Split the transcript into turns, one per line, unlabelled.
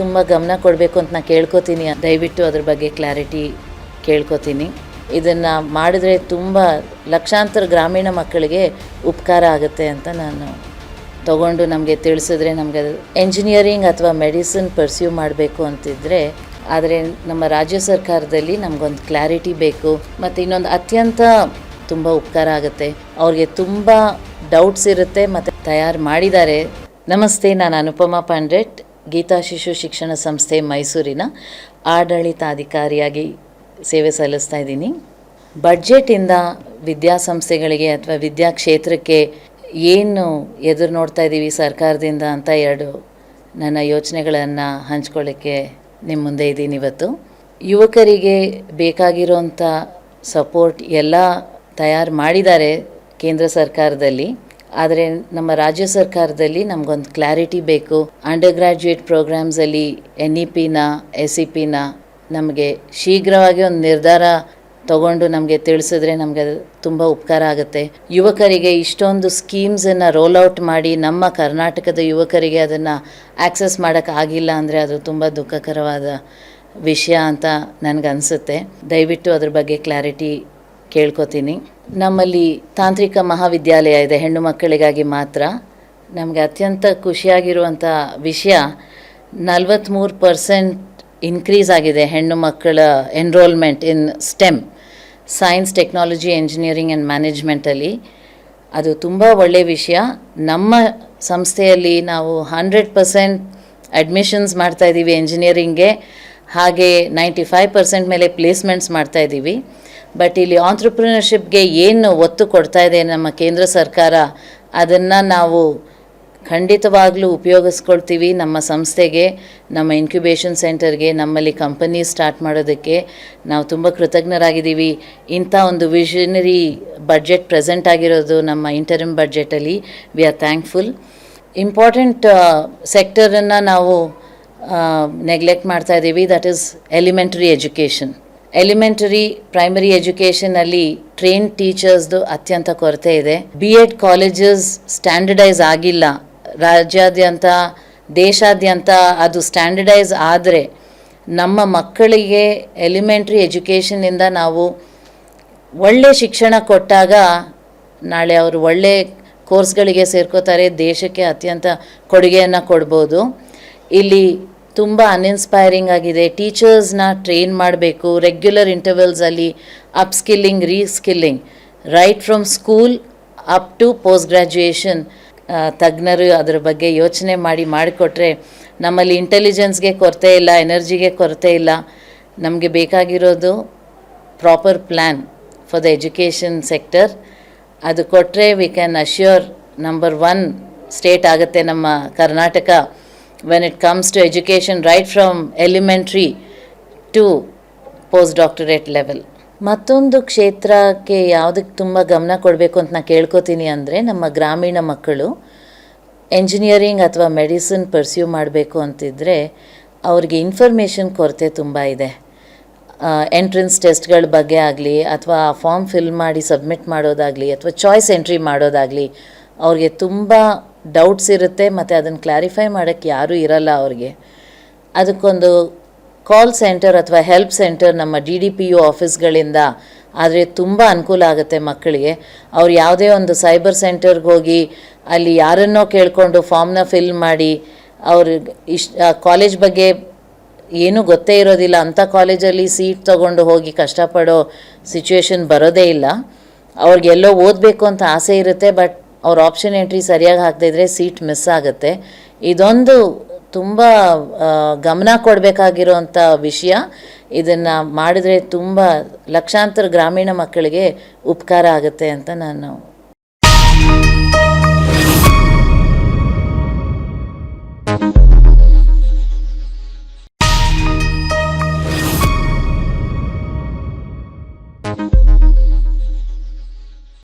ತುಂಬ ಗಮನ ಕೊಡಬೇಕು ಅಂತ ನಾನು ಕೇಳ್ಕೊತೀನಿ. ದಯವಿಟ್ಟು ಅದ್ರ ಬಗ್ಗೆ ಕ್ಲಾರಿಟಿ ಕೇಳ್ಕೊತೀನಿ. ಇದನ್ನು ಮಾಡಿದ್ರೆ ತುಂಬ ಲಕ್ಷಾಂತರ ಗ್ರಾಮೀಣ ಮಕ್ಕಳಿಗೆ ಉಪಕಾರ ಆಗುತ್ತೆ ಅಂತ ನಾನು ತಗೊಂಡು ನಮಗೆ ತಿಳಿಸಿದ್ರೆ ನಮಗೆ ಎಂಜಿನಿಯರಿಂಗ್ ಅಥವಾ ಮೆಡಿಸಿನ್ ಪರ್ಸ್ಯೂ ಮಾಡಬೇಕು ಅಂತಿದ್ರೆ, ಆದರೆ ನಮ್ಮ ರಾಜ್ಯ ಸರ್ಕಾರದಲ್ಲಿ ನಮಗೊಂದು ಕ್ಲಾರಿಟಿ ಬೇಕು. ಮತ್ತು ಇನ್ನೊಂದು ಅತ್ಯಂತ ತುಂಬ ಉಪಕಾರ ಆಗುತ್ತೆ. ಅವ್ರಿಗೆ ತುಂಬ ಡೌಟ್ಸ್ ಇರುತ್ತೆ, ಮತ್ತು ತಯಾರು ಮಾಡಿದ್ದಾರೆ. ನಮಸ್ತೆ, ನಾನು ಅನುಪಮಾ ಪಾಂಡ್ರೆಟ್ ಗೀತಾ ಶಿಶು ಶಿಕ್ಷಣ ಸಂಸ್ಥೆ ಮೈಸೂರಿನ ಆಡಳಿತಾಧಿಕಾರಿಯಾಗಿ ಸೇವೆ ಸಲ್ಲಿಸ್ತಾ ಇದ್ದೀನಿ. ಬಡ್ಜೆಟಿಂದ ವಿದ್ಯಾಸಂಸ್ಥೆಗಳಿಗೆ ಅಥವಾ ವಿದ್ಯಾಕ್ಷೇತ್ರಕ್ಕೆ ಏನು ಎದುರು ನೋಡ್ತಾ ಇದ್ದೀವಿ ಸರ್ಕಾರದಿಂದ ಅಂತ ಎರಡು ನನ್ನ ಯೋಚನೆಗಳನ್ನು ಹಂಚ್ಕೊಳ್ಳೋಕ್ಕೆ ನಿಮ್ಮ ಮುಂದೆ ಇದ್ದೀನಿ ಇವತ್ತು. ಯುವಕರಿಗೆ ಬೇಕಾಗಿರೋಂಥ ಸಪೋರ್ಟ್ ಎಲ್ಲ ತಯಾರು ಮಾಡಿದ್ದಾರೆ ಕೇಂದ್ರ ಸರ್ಕಾರದಲ್ಲಿ. ಆದರೆ ನಮ್ಮ ರಾಜ್ಯ ಸರ್ಕಾರದಲ್ಲಿ ನಮಗೊಂದು ಕ್ಲಾರಿಟಿ ಬೇಕು. ಅಂಡರ್ ಗ್ರ್ಯಾಜುಯೇಟ್ ಪ್ರೋಗ್ರಾಮ್ಸಲ್ಲಿ ಎನ್ ಇ ಪಿನ ಎಸ್ ಇ ಪಿನ ನಮಗೆ ಶೀಘ್ರವಾಗಿ ಒಂದು ನಿರ್ಧಾರ ತಗೊಂಡು ನಮಗೆ ತಿಳಿಸಿದ್ರೆ ನಮಗೆ ತುಂಬ ಉಪಕಾರ ಆಗುತ್ತೆ. ಯುವಕರಿಗೆ ಇಷ್ಟೊಂದು ಸ್ಕೀಮ್ಸನ್ನು ರೋಲ್ ಔಟ್ ಮಾಡಿ ನಮ್ಮ ಕರ್ನಾಟಕದ ಯುವಕರಿಗೆ ಅದನ್ನು ಆಕ್ಸೆಸ್ ಮಾಡೋಕ್ಕಾಗಿಲ್ಲ ಅಂದರೆ ಅದು ತುಂಬ ದುಃಖಕರವಾದ ವಿಷಯ ಅಂತ ನನಗನ್ಸುತ್ತೆ. ದಯವಿಟ್ಟು ಅದ್ರ ಬಗ್ಗೆ ಕ್ಲಾರಿಟಿ ಕೇಳ್ಕೊತೀನಿ. ನಮ್ಮಲ್ಲಿ ತಾಂತ್ರಿಕ ಮಹಾವಿದ್ಯಾಲಯ ಇದೆ, ಹೆಣ್ಣು ಮಕ್ಕಳಿಗಾಗಿ ಮಾತ್ರ. ನಮಗೆ ಅತ್ಯಂತ ಖುಷಿಯಾಗಿರುವಂಥ ವಿಷಯ ನಲ್ವತ್ತ್ಮೂರು ಪರ್ಸೆಂಟ್ ಇನ್ಕ್ರೀಸ್ ಆಗಿದೆ ಹೆಣ್ಣು ಮಕ್ಕಳ enrolment in STEM science technology engineering and ಮ್ಯಾನೇಜ್ಮೆಂಟಲ್ಲಿ ಅದು ತುಂಬ ಒಳ್ಳೆಯ ವಿಷಯ. ನಮ್ಮ ಸಂಸ್ಥೆಯಲ್ಲಿ ನಾವು ಹಂಡ್ರೆಡ್ ಪರ್ಸೆಂಟ್ ಅಡ್ಮಿಷನ್ಸ್ ಮಾಡ್ತಾಯಿದ್ದೀವಿ ಎಂಜಿನಿಯರಿಂಗ್ಗೆ ಹಾಗೆ ನೈಂಟಿ ಫೈವ್ ಪರ್ಸೆಂಟ್ ಮೇಲೆ ಪ್ಲೇಸ್ಮೆಂಟ್ಸ್ ಮಾಡ್ತಾ ಇದ್ದೀವಿ ಬಟ್ ಇಲ್ಲಿ ಆಂಟ್ರಪ್ರಿನರ್ಶಿಪ್ಗೆ ಏನು ಒತ್ತು ಕೊಡ್ತಾ ಇದೆ ನಮ್ಮ ಕೇಂದ್ರ ಸರ್ಕಾರ, ಅದನ್ನು ನಾವು ಖಂಡಿತವಾಗಲೂ ಉಪಯೋಗಿಸ್ಕೊಳ್ತೀವಿ ನಮ್ಮ ಸಂಸ್ಥೆಗೆ, ನಮ್ಮ ಇನ್ಕ್ಯುಬೇಷನ್ ಸೆಂಟರ್ಗೆ ನಮ್ಮಲ್ಲಿ ಕಂಪನಿ ಸ್ಟಾರ್ಟ್ ಮಾಡೋದಕ್ಕೆ. ನಾವು ತುಂಬ ಕೃತಜ್ಞರಾಗಿದ್ದೀವಿ. ಇಂಥ ಒಂದು ವಿಷನರಿ ಬಡ್ಜೆಟ್ ಪ್ರೆಸೆಂಟ್ ಆಗಿರೋದು ನಮ್ಮ ಇಂಟರಿಮ್ ಬಡ್ಜೆಟಲ್ಲಿ ವಿ ಆರ್ ಥ್ಯಾಂಕ್ಫುಲ್ ಇಂಪಾರ್ಟೆಂಟ್ ಸೆಕ್ಟರನ್ನು ನಾವು ನೆಗ್ಲೆಕ್ಟ್ ಮಾಡ್ತಾ ಇದ್ದೀವಿ that is elementary education elementary primary ಎಜುಕೇಷನಲ್ಲಿ train ಟೀಚರ್ಸ್ದು ಅತ್ಯಂತ ಕೊರತೆ ಇದೆ. ಬಿ ಎಡ್ ಕಾಲೇಜಸ್ ಸ್ಟ್ಯಾಂಡರ್ಡೈಸ್ ಆಗಿಲ್ಲ. ರಾಜ್ಯಾದ್ಯಂತ, ದೇಶಾದ್ಯಂತ ಅದು ಸ್ಟ್ಯಾಂಡರ್ಡೈಸ್ ಆದರೆ ನಮ್ಮ ಮಕ್ಕಳಿಗೆ ಎಲಿಮೆಂಟ್ರಿ ಎಜುಕೇಷನಿಂದ ನಾವು ಒಳ್ಳೆ ಶಿಕ್ಷಣ ಕೊಟ್ಟಾಗ ನಾಳೆ ಅವರು ಒಳ್ಳೆ ಕೋರ್ಸ್ಗಳಿಗೆ ಸೇರ್ಕೋತಾರೆ, ದೇಶಕ್ಕೆ ಅತ್ಯಂತ ಕೊಡುಗೆಯನ್ನು ಕೊಡ್ಬೋದು. ಇಲ್ಲಿ ತುಂಬ ಅನ್ಇನ್ಸ್ಪೈರಿಂಗ್ ಆಗಿದೆ. ಟೀಚರ್ಸ್ನ ಟ್ರೈನ್ ಮಾಡಬೇಕು regular ಇಂಟರ್ವಲ್ಸಲ್ಲಿ upskilling reskilling right from school up to post graduation ತಜ್ಞರು ಅದರ ಬಗ್ಗೆ ಯೋಚನೆ ಮಾಡಿ ಮಾಡಿಕೊಟ್ರೆ ನಮ್ಮಲ್ಲಿ ಇಂಟೆಲಿಜೆನ್ಸ್ಗೆ ಕೊರತೆ ಇಲ್ಲ ಎನರ್ಜಿಗೆ ಕೊರತೆ ಇಲ್ಲ. ನಮಗೆ ಬೇಕಾಗಿರೋದು proper plan for the education sector ಅದು ಕೊಟ್ಟರೆ we can assure number one state ಆಗುತ್ತೆ ನಮ್ಮ Karnataka. When it comes to education right from elementary to post doctorate level ಮತ್ತೊಂದು ಕ್ಷೇತ್ರಕ್ಕೆ ಯಾವುದಕ್ಕೆ ತುಂಬ ಗಮನ ಕೊಡಬೇಕು ಅಂತ ನಾನು ಕೇಳ್ಕೊತೀನಿ ಅಂದರೆ ನಮ್ಮ ಗ್ರಾಮೀಣ ಮಕ್ಕಳು ಎಂಜಿನಿಯರಿಂಗ್ ಅಥವಾ ಮೆಡಿಸಿನ್ ಪರ್ಸ್ಯೂ ಮಾಡಬೇಕು ಅಂತಿದ್ದರೆ ಅವ್ರಿಗೆ ಇನ್ಫಾರ್ಮೇಷನ್ ಕೊರತೆ ತುಂಬ ಇದೆ. ಎಂಟ್ರೆನ್ಸ್ ಟೆಸ್ಟ್ಗಳ ಬಗ್ಗೆ ಆಗಲಿ ಅಥವಾ ಫಾರ್ಮ್ ಫಿಲ್ ಮಾಡಿ ಸಬ್ಮಿಟ್ ಮಾಡೋದಾಗಲಿ ಅಥವಾ ಚಾಯ್ಸ್ ಎಂಟ್ರಿ ಮಾಡೋದಾಗಲಿ ಅವ್ರಿಗೆ ತುಂಬ ಡೌಟ್ಸ್ ಇರುತ್ತೆ, ಮತ್ತು ಅದನ್ನು ಕ್ಲಾರಿಫೈ ಮಾಡೋಕ್ಕೆ ಯಾರೂ ಇರಲ್ಲ ಅವ್ರಿಗೆ. ಅದಕ್ಕೊಂದು ಕಾಲ್ ಸೆಂಟರ್ ಅಥವಾ ಹೆಲ್ಪ್ ಸೆಂಟರ್ ನಮ್ಮ ಡಿ ಡಿ ಪಿ ಯು ಆಫೀಸ್ಗಳಿಂದ ಆದರೆ ತುಂಬ ಅನುಕೂಲ ಆಗುತ್ತೆ ಮಕ್ಕಳಿಗೆ. ಅವ್ರು ಯಾವುದೇ ಒಂದು ಸೈಬರ್ ಸೆಂಟರ್ಗೆ ಹೋಗಿ ಅಲ್ಲಿ ಯಾರನ್ನೋ ಕೇಳಿಕೊಂಡು ಫಾರ್ಮ್ನ ಫಿಲ್ ಮಾಡಿ ಅವ್ರಿಗೆ ಇಷ್ಟ ಕಾಲೇಜ್ ಬಗ್ಗೆ ಏನೂ ಗೊತ್ತೇ ಇರೋದಿಲ್ಲ, ಅಂಥ ಕಾಲೇಜಲ್ಲಿ ಸೀಟ್ ತೊಗೊಂಡು ಹೋಗಿ ಕಷ್ಟಪಡೋ ಸಿಚುವೇಶನ್ ಬರೋದೇ ಇಲ್ಲ. ಅವ್ರಿಗೆಲ್ಲೋ ಓದಬೇಕು ಅಂತ ಆಸೆ ಇರುತ್ತೆ ಬಟ್ ಅವ್ರ ಆಪ್ಷನ್ ಎಂಟ್ರಿ ಸರಿಯಾಗಿ ಹಾಕದಿದ್ರೆ ಸೀಟ್ ಮಿಸ್ ಆಗುತ್ತೆ. ಇದೊಂದು ತುಂಬ ಗಮನ ಕೊಡಬೇಕಾಗಿರೋಂಥ ವಿಷಯ. ಇದನ್ನು ಮಾಡಿದ್ರೆ ತುಂಬ ಲಕ್ಷಾಂತರ ಗ್ರಾಮೀಣ ಮಕ್ಕಳಿಗೆ ಉಪಕಾರ ಆಗುತ್ತೆ ಅಂತ ನಾನು